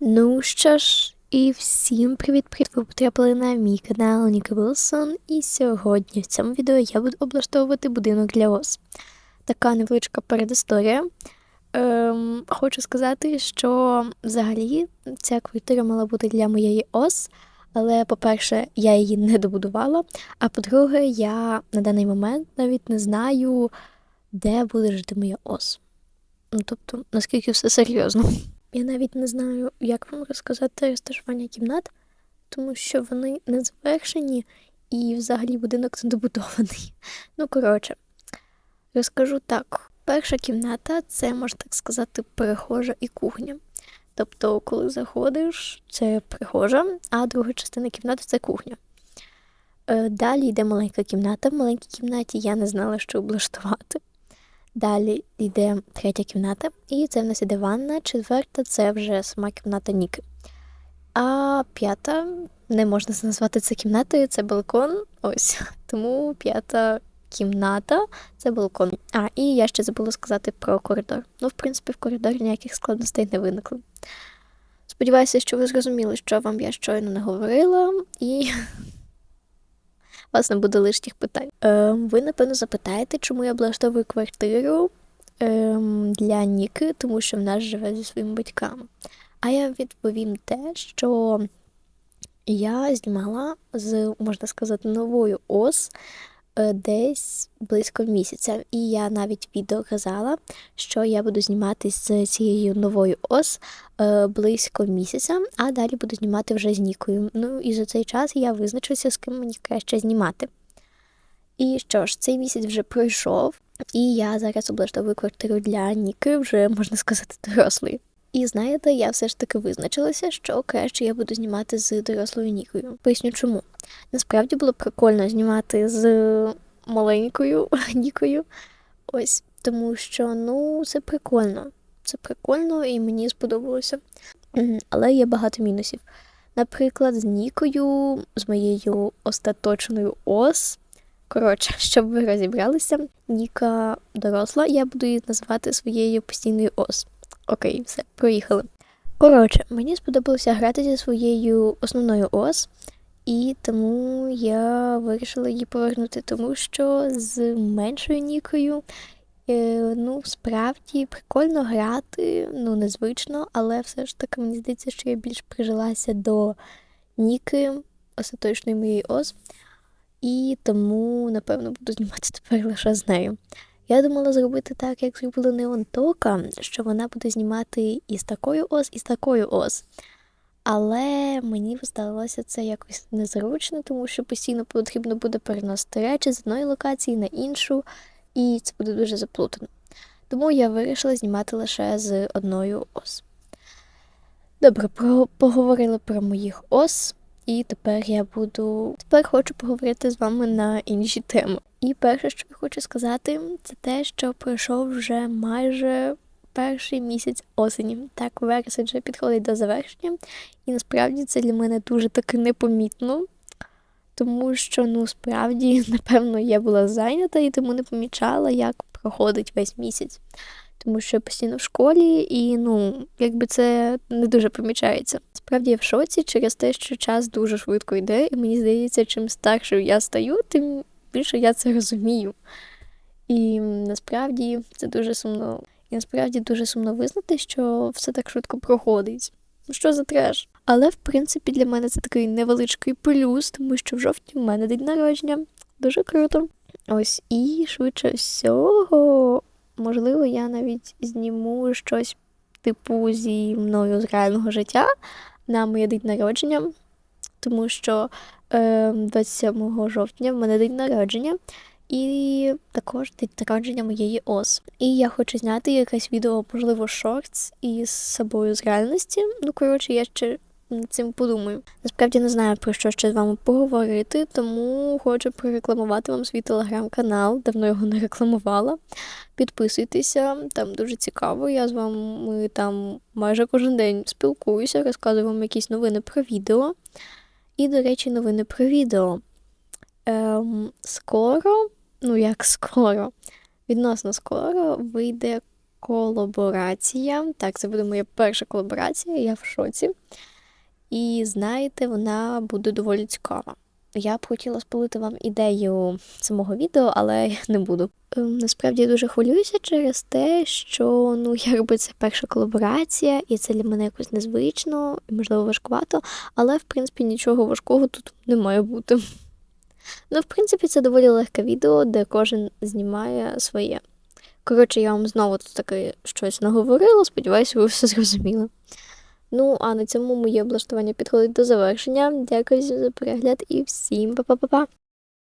Ну що ж, і всім привіт-привіт! Ви потрапили на мій канал Ніка Вілсон. І сьогодні в цьому відео я буду облаштовувати будинок для ос. Така невеличка передісторія. Ем, Хочу сказати, що взагалі ця квартира мала бути для моєї ос, але, по-перше, я її не добудувала. А по-друге, я на даний момент навіть не знаю, де буде жити моя ос. Ну, тобто, наскільки все серйозно. Я навіть не знаю, як вам розказати розташування кімнат, тому що вони не завершені і взагалі будинок не добудований. Ну, коротше, розкажу так: перша кімната це, можна так сказати, перехожа і кухня. Тобто, коли заходиш, це прихожа, а друга частина кімнати це кухня. Е, далі йде маленька кімната. В маленькій кімнаті я не знала, що облаштувати. Далі йде третя кімната, і це в нас іде ванна, четверта це вже сама кімната Ніки. А п'ята, не можна назвати це кімнатою, це балкон. Ось. Тому п'ята кімната це балкон. А, і я ще забула сказати про коридор. Ну, в принципі, в коридорі ніяких складностей не виникло. Сподіваюся, що ви зрозуміли, що вам я щойно не говорила, і у вас не буде лишніх питань. Ем, ви, напевно, запитаєте, чому я облаштовую квартиру ем, для Ніки, тому що вона живе зі своїми батьками. А я відповім те, що я знімала з, можна сказати, новою ос Е, десь близько місяця. І я навіть відео казала, що я буду знімати з цією новою ос е, близько місяця, а далі буду знімати вже з Нікою. Ну і за цей час я визначуся, з ким мені краще знімати. І що ж, цей місяць вже пройшов, і я зараз облаштовую квартиру для Ніки, вже можна сказати, дорослої. І знаєте, я все ж таки визначилася, що краще я буду знімати з дорослою Нікою. Поясню чому. Насправді було прикольно знімати з маленькою Нікою. Ось, тому що ну, це прикольно. Це прикольно і мені сподобалося. Але є багато мінусів. Наприклад, з Нікою, з моєю остаточною ос. Коротше, щоб ви розібралися, Ніка доросла, я буду її називати своєю постійною ос. Окей, все, проїхали. Коротше, мені сподобалося грати зі своєю основною ос, і тому я вирішила її повернути, тому що з меншою нікою, е, ну, справді прикольно грати, ну, незвично, але все ж таки мені здається, що я більш прижилася до Ніки, остаточної моєї ос. І тому, напевно, буду знімати тепер лише з нею. Я думала зробити так, як зробила Неон Тока, що вона буде знімати і з такою ос, і з такою ос. Але мені здалося це якось незручно, тому що постійно потрібно буде переносити речі з одної локації на іншу, і це буде дуже заплутано. Тому я вирішила знімати лише з одною ос. Добре, про, поговорили про моїх ос, і тепер я буду. Тепер хочу поговорити з вами на інші теми. І перше, що я хочу сказати, це те, що пройшов вже майже перший місяць осені. Так, вересень вже підходить до завершення, і насправді це для мене дуже таки непомітно, тому що ну справді, напевно, я була зайнята і тому не помічала, як проходить весь місяць. Тому що я постійно в школі, і ну, якби це не дуже помічається. Справді я в шоці через те, що час дуже швидко йде, і мені здається, чим старшою я стаю, тим більше я це розумію. І насправді це дуже сумно. І насправді дуже сумно визнати, що все так швидко проходить. Ну що за треш? Але в принципі для мене це такий невеличкий плюс, тому що в жовтні в мене день народження. Дуже круто. Ось і швидше всього, можливо, я навіть зніму щось типу зі мною з реального життя на моє день народження, тому що 27 жовтня в мене день народження. І також день народження моєї ос. І я хочу зняти якесь відео, можливо, шортс із собою з реальності. Ну, коротше, я ще над цим подумаю. Насправді не знаю про що ще з вами поговорити, тому хочу прорекламувати вам свій телеграм-канал, давно його не рекламувала. Підписуйтеся, там дуже цікаво. Я з вами там майже кожен день спілкуюся, розказую вам якісь новини про відео. І, до речі, новини про відео. Ем, Скоро, ну як скоро, відносно скоро вийде колаборація. Так, це буде моя перша колаборація, я в шоці. І знаєте, вона буде доволі цікава. Я б хотіла спалити вам ідею самого відео, але не буду. Ем, Насправді я дуже хвилююся через те, що ну якби це перша колаборація, і це для мене якось незвично, і, можливо, важкувато, але в принципі нічого важкого тут не має бути. Ну, в принципі, це доволі легке відео, де кожен знімає своє. Коротше, я вам знову тут таки щось наговорила, сподіваюся, ви все зрозуміли. Ну, а на цьому моє облаштування підходить до завершення. Дякую за перегляд і всім па-па-па-па!